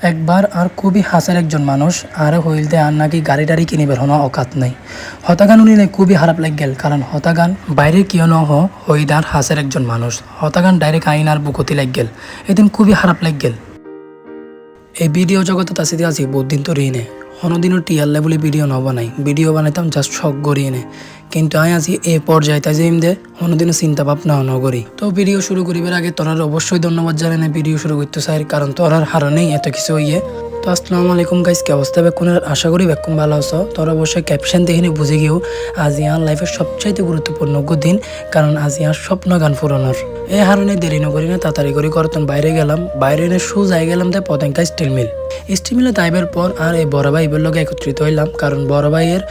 একবার আর খুবই হাসার একজন মানুষ, আর হইলতে আর নাকি গাড়ি টাড়ি কিনিবার হনো অকাত নাই। হতাগান উনি খুবই খারাপ লাগ গেল, কারণ হতাগান বাইরে কিয় ন হইদার হাসের একজন মানুষ। হতাগান ডাইরেক্ট আইন আর বুকতি লাগ গেল, এদিন খুবই খারাপ লাগ গেল। এই ভিডিও জগতে তাসিদি আছি বহুত তো ঋণে কোনোদিনও টিয়ার লেভেলে ভিডিও নবানাই। ভিডিও বানাইতাম জাস্ট শখ গড়িয়ে নে। কিন্তু আমি আজি এই পর্যায়ে তাই যে দে, কোনোদিনও চিন্তা ভাবনা নকরি তো ভিডিও শুরু করিবার আগে তোরার অবশ্যই ধন্যবাদ জানাই ভিডিও শুরু করতে চাই, কারণ তোরার হারণেই এত কিছু হইয়ে। তো আসসালামু আলাইকুম গাইস কি অবস্থা? বেকুন আশা করি বেকুম ভালো আছো। তোরা অবশ্যই ক্যাপশন দেখে বুঝে গিয়েও আজ ইয়ার লাইফের সবচাইতে গুরুত্বপূর্ণ দিন, কারণ আজ ইয়ার স্বপ্ন গান ফুরানোর। এই হারণে দেরি নকরি না, তাড়াতাড়ি করে করতন বাইরে গেলাম। বাইরে এনে শু যাই গেলাম তাই পতেঙ্কা স্টিল মিল স্টিল মিলে তাইবার পর আর এই বড় ভাইবের লগে একত্রিত হইলাম, কারণ বড় ভাইয়ের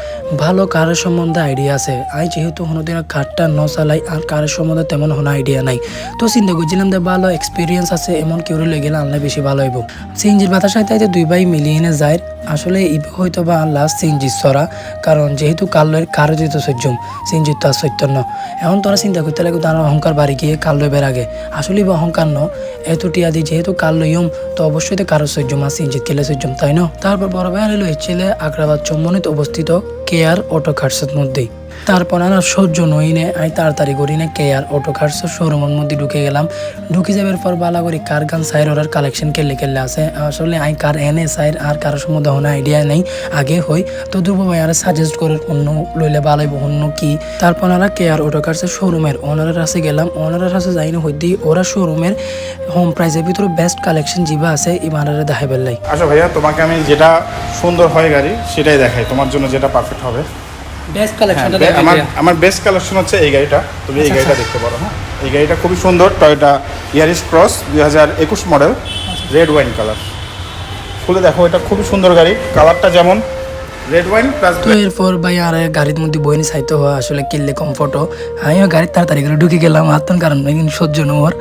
ভালো কারের সম্বন্ধে আইডিয়া আছে। আই যেহেতু কোনোদিন কারটা ন চালাই, আর কারের সম্বন্ধে তেমন কোনো আইডিয়া নাই। তো চিন্তা করছিলাম যে ভালো এক্সপিরিয়েন্স আছে, এমন কেউ লই গেলে আনলে বেশি ভালো হইব। সিএনজির বাতার সাথে দুই ভাই মিলিয়ে এনে যায়। আসলে ইবে হয়তো বা লাস্ট সিএনজি সরা কারণ যেহেতু কাল্লোর কারও যেত সহ্যম সিএনজির তো আর ন। এখন তোরা চিন্তা করতে লাগে, তার অহংকার বাড়ি গিয়ে কাল বের আগে আসলে বা অহংকার ন এত টিয়া দি যেহেতু কাল লইম তো অবশ্যই তো কারও সহ্যম আর সিএনজিত কেলে জম তাই না? তারপর বড় ভাই আলো ছেলে আগ্রাবাদ সম্মানিত অবস্থিত কেয়ার অটো খার্সের মধ্যেই। তারপর আর সহ্য নই নে আমি তাড়াতাড়ি করি না, কে আর অটো খার্সের শোরুমের মধ্যে ঢুকে গেলাম। ঢুকে যাবার পর বালা করি, কার গান সাইর ওরার কালেকশন কেলে কেলে আছে? আসলে আই কার এনে সাইর আর কারোর সম্বন্ধে কোনো আইডিয়া নেই, আগে হই। তো ধ্রুব ভাই আর সাজেস্ট করে, অন্য লইলে ভালো হইব, অন্য কি? তারপর আর কেয়ার অটো কার্সের শোরুমের ওনারের কাছে গেলাম। ওনারের কাছে যাই না হইতেই ওরা শোরুমের হোম প্রাইসের ভিতরে বেস্ট কালেকশন জিবা আছে ইমানারে দেখাই বেলাই আচ্ছা ভাইয়া, তোমাকে আমি যেটা সুন্দর হয় গাড়ি, সেটাই দেখাই। তোমার জন্য যেটা পারফেক্ট হবে। বেস্ট হ্যাঁ, কালেকশনটা আমার আমার বেস্ট কালেকশন হচ্ছে এই গাড়িটা। তুমি এই আচ্ছা, গাড়িটা আচ্ছা। দেখতে পারো হ্যাঁ? এই গাড়িটা খুবই সুন্দর টয়োটা ইয়ারিস ক্রস দুই হাজার একুশ মডেল রেড ওয়াইন কালার খুলে দেখো এটা খুবই সুন্দর গাড়ি। কালারটা যেমন রেড ওয়াইন প্লাস তো এরপর ভাই আর গাড়ির মধ্যে বইনি চাইতে হয় আসলে কিনলে কমফর্টও আমিও গাড়ির তাড়াতাড়ি করে ঢুকে গেলাম হাতন কারণ কিন্তু সহ্য নহর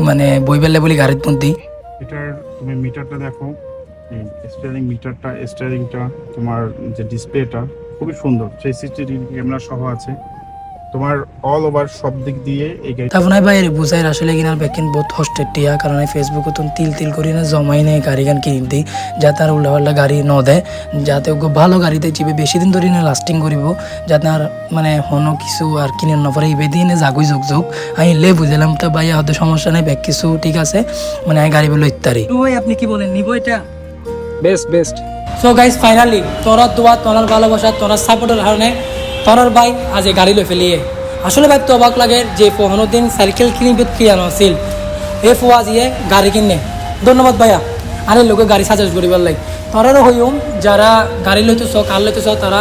মানে বই বেলে বলি গাড়ির মধ্যে এটার তুমি মিটারটা দেখো স্টিয়ারিং মিটারটা স্টিয়ারিংটা তোমার যে ডিসপ্লেটা খুবই সুন্দর। সেই সিসিটিভি ক্যামেরা সহ আছে। তোমার অল ওভার সব দিক দিয়ে এই গাড়ি তারপর নাই বাইরে বুঝাই আসলে কিনার ব্যাকিন বহুত হস্টের টিয়া কারণ এই ফেসবুকে তো তিল তিল করি না জমাই নেই গাড়ি গান কিনে দিই। যাতে আর উল্টা পাল্টা গাড়ি ন দেয় যাতে ওকে ভালো গাড়িতে চিপে বেশি দিন ধরে না লাস্টিং করিব যাতে আর মানে হনো কিছু আর কিনে নপরে ইবে দিয়ে নে জাগুই যোগ যোগ। আমি লে বুঝলাম তো ভাই হয়তো সমস্যা নেই ব্যাগ কিছু ঠিক আছে মানে গাড়ি বলে ইত্যাদি ভাই আপনি কি বলেন? নিব এটা? Best best so guys finally তোরার দোয়া, তোরার ভালোবাসা, তোরার সাপোর্টের কারণে তোরার ভাই আজ গাড়ি লই ফেলিয়ে আসলে ভাই তো অবাক লাগে যে দিন সাইকেল কিনিবে কিয়ানো আছিল এ ফুয়া জিয়ে গাড়ি কিনে। ধন্যবাদ ভাইয়া। আরে লোকে গাড়ি সাজেস্ট করিবার লাগে। তোরারও হইম যারা গাড়ি লইতেছ, কার লইতেছ, তারা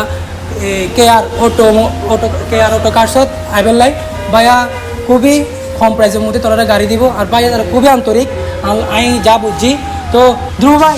কে আর অটো অটো কে আর অটো কারছত আইবেল লাই। ভাইয়া, খুবই কম প্রাইসের মধ্যে তোরা গাড়ি দিব। আর ভাইয়া তারা খুবই আন্তরিক আমি যা বুঝছি তো ধ্রুব ভাই